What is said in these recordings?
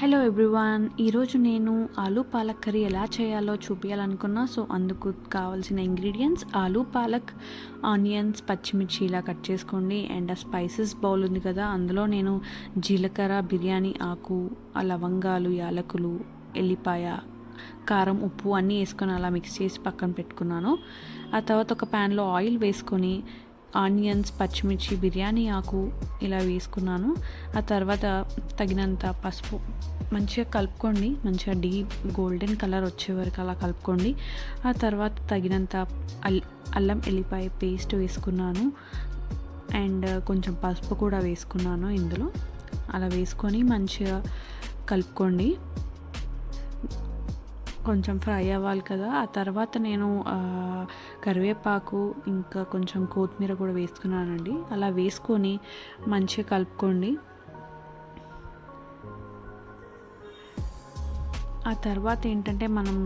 Hello everyone ఈరోజు నేను aloo palak curry ఎలా చేయాలో చూపించాలనుకున్నా సో అందుకు కావాల్సిన ఇంగ్రీడియంట్స్ ఆలూ పాలక్ ఆనియన్స్ పచ్చిమిర్చి ఇలా కట్ చేసుకోండి. అండ్ ఆ స్పైసెస్ బౌల్ ఉంది కదా అందులో నేను జీలకర్ర బిర్యానీ ఆకు ఆ లవంగాలు యాలకులు ఎల్లిపాయ కారం ఉప్పు అన్నీ వేసుకొని అలా మిక్స్ చేసి పక్కన పెట్టుకున్నాను. ఆ తర్వాత ఒక ప్యాన్లో ఆయిల్ వేసుకొని ఆనియన్స్ పచ్చిమిర్చి బిర్యానీ ఆకు ఇలా వేసుకున్నాను. ఆ తర్వాత తగినంత పసుపు. మంచిగా కలుపుకోండి. మంచిగా డీప్ గోల్డెన్ కలర్ వచ్చే వరకు అలా కలుపుకోండి. ఆ తర్వాత తగినంత అల్ అల్లం ఎల్లిపాయ పేస్ట్ వేసుకున్నాను. అండ్ కొంచెం పసుపు కూడా వేసుకున్నాను ఇందులో. అలా వేసుకొని మంచిగా కలుపుకోండి. కొంచెం ఫ్రై అవ్వాలి కదా. ఆ తర్వాత నేను కరివేపాకు ఇంకా కొంచెం కొత్తిమీర కూడా వేసుకున్నానండి. అలా వేసుకొని మంచిగా కలుపుకోండి. ఆ తర్వాత ఏంటంటే మనం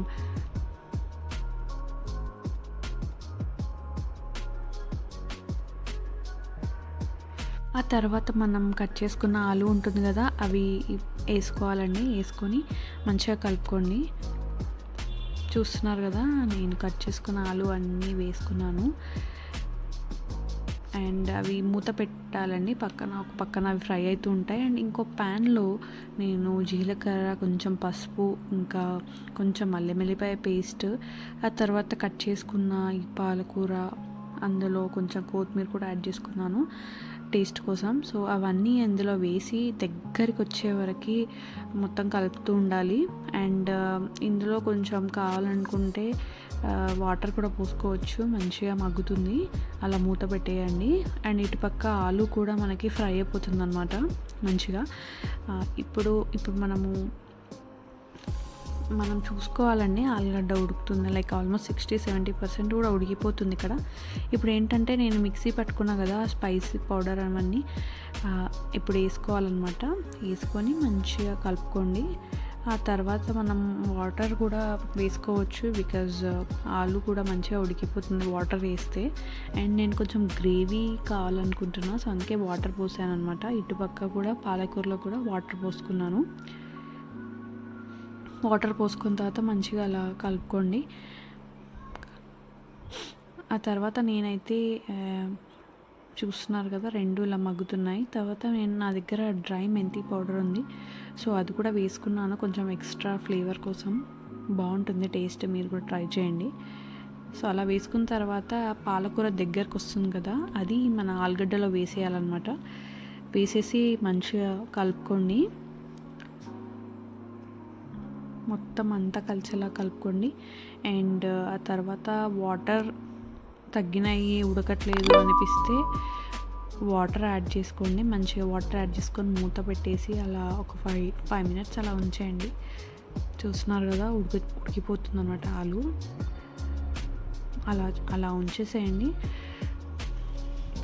ఆ తర్వాత మనం కట్ చేసుకున్న ఆలు ఉంటుంది కదా అవి వేసుకోవాలండి. వేసుకొని మంచిగా కలుపుకోండి. చూస్తున్నారు కదా నేను కట్ చేసుకున్న ఆలు అన్నీ వేసుకున్నాను. అండ్ అవి మూత పెట్టాలండి. పక్కన ఒక పక్కన అవి ఫ్రై అవుతూ ఉంటాయి. అండ్ ఇంకో ప్యాన్లో నేను జీలకర్ర కొంచెం పసుపు ఇంకా కొంచెం మల్లెమెల్లిపాయ పేస్ట్ ఆ తర్వాత కట్ చేసుకున్న ఈ పాలకూర అందులో కొంచెం కొత్తిమీర కూడా యాడ్ చేసుకున్నాను. టేస్ట్ కోసం. సో అవన్నీ అందులో వేసి దగ్గరికి వచ్చే వరకు మొత్తం కలుపుతూ ఉండాలి. అండ్ ఇందులో కొంచెం కావాలనుకుంటే వాటర్ కూడా పోసుకోవచ్చు. మంచిగా మగ్గుతుంది. అలా మూత పెట్టేయండి. అండ్ ఇటుపక్క ఆలు కూడా మనకి ఫ్రై అయిపోతుంది అనమాట మంచిగా ఇప్పుడు ఇప్పుడు మనము మనం చూసుకోవాలండి. ఆలుగడ్డ ఉడుకుతుంది. Like almost sixty seventy percent కూడా ఉడికిపోతుంది ఇక్కడ. ఇప్పుడు ఏంటంటే నేను మిక్సీ పట్టుకున్నా కదా స్పైసీ పౌడర్ అవన్నీ ఇప్పుడు వేసుకోవాలన్నమాట. వేసుకొని మంచిగా కలుపుకోండి. ఆ తర్వాత మనం వాటర్ కూడా వేసుకోవచ్చు బికాజ్ ఆలు కూడా మంచిగా ఉడికిపోతుంది వాటర్ వేస్తే. అండ్ నేను కొంచెం గ్రేవీ కావాలనుకుంటున్నా సో అందుకే వాటర్ పోసాను అనమాట ఇటుపక్క కూడా పాలకూరలో కూడా వాటర్ పోసుకున్నాను. వాటర్ పోసుకున్న తర్వాత మంచిగా అలా కలుపుకోండి. ఆ తర్వాత నేనైతే చూస్తున్నారు కదా రెండు ఇలా మగ్గుతున్నాయి. తర్వాత నేను నా దగ్గర డ్రై మెంతి పౌడర్ ఉంది. సో అది కూడా వేసుకున్నాను. కొంచెం ఎక్స్ట్రా ఫ్లేవర్ కోసం. బాగుంటుంది టేస్ట్. మీరు కూడా ట్రై చేయండి. సో అలా వేసుకున్న తర్వాత పాలకూర దగ్గరకు వస్తుంది కదా అది మన ఆలుగడ్డలో వేసేయాలన్నమాట. వేసేసి మంచిగా కలుపుకోండి. మొత్తం అంతా కలిసేలా కలుపుకోండి. అండ్ ఆ తర్వాత వాటర్ తగ్గినాయి ఉడకట్లేదు అనిపిస్తే వాటర్ యాడ్ చేసుకోండి. మంచిగా వాటర్ యాడ్ చేసుకొని మూత పెట్టేసి అలా ఒక ఫైవ్ ఫైవ్ మినిట్స్ అలా ఉంచేయండి. చూస్తున్నారు కదా ఉడికి ఉడికిపోతుంది అనమాట ఆలు. అలా అలా ఉంచేసేయండి.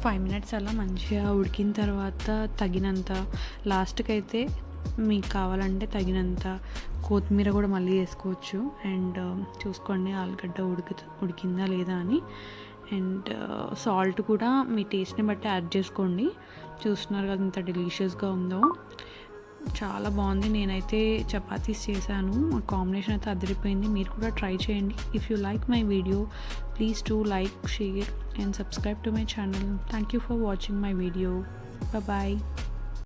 ఫైవ్ మినిట్స్ అలా మంచిగా ఉడికిన తర్వాత తగినంత లాస్ట్కి అయితే మీకు కావాలంటే తగినంత కొత్తిమీర కూడా మళ్ళీ వేసుకోవచ్చు. అండ్ uh, చూసుకోండి ఆలుగడ్డ ఉడికి ఉడికిందా లేదా అని. అండ్ uh, సాల్ట్ కూడా మీ టేస్ట్ని బట్టి యాడ్ చేసుకోండి. చూస్తున్నారు కదా ఇంత డెలీషియస్గా ఉందో. చాలా బాగుంది. నేనైతే చపాతీస్ చేశాను. కాంబినేషన్ అయితే అదిరిపోయింది. మీరు కూడా ట్రై చేయండి. If you like my video please to like share and subscribe to my channel thank you for watching my video bye